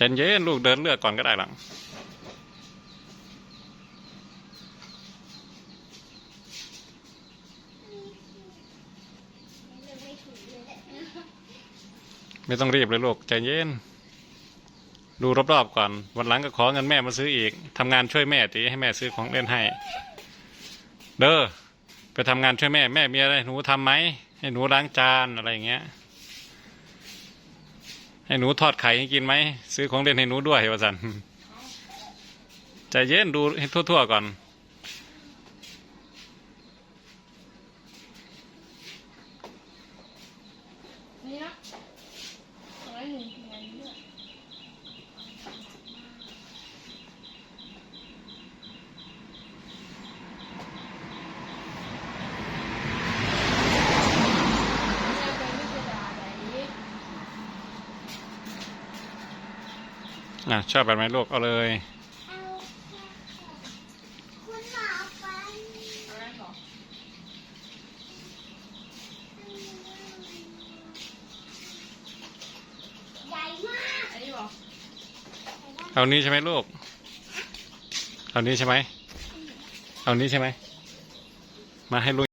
ใจเย็นลูกเดินเลือกก่อนก็ได้หลังไม่ต้องรีบเลยลูกใจเย็น ดูรอบๆก่อน วันหลังก็ขอเงินแม่มาซื้ออีกทำงานช่วยแม่ตีให้แม่ซื้อของเล่นให้ เด้อไปทำงานช่วยแม่แม่มีอะไรหนูทำไหมให้หนูล้างจานอะไรอย่างเงี้ย ให้หนูทอดไข่ให้กินไหม ซื้อของเล่นให้หนูด้วยวะสันใจเย็นดูให้ทั่วๆก่อน นี่นะสองร้อยหนึ่งงานนี้ด้วย อะชอบแบบไหนลูกเอาเลยเอาคุณหมอไปอะไรหรอใหญ่มากอันนี้บอกเอานี้ใช่ไหมลูก เอานี้ใช่ไหม เอานี้ใช่ไหม มาให้ลูก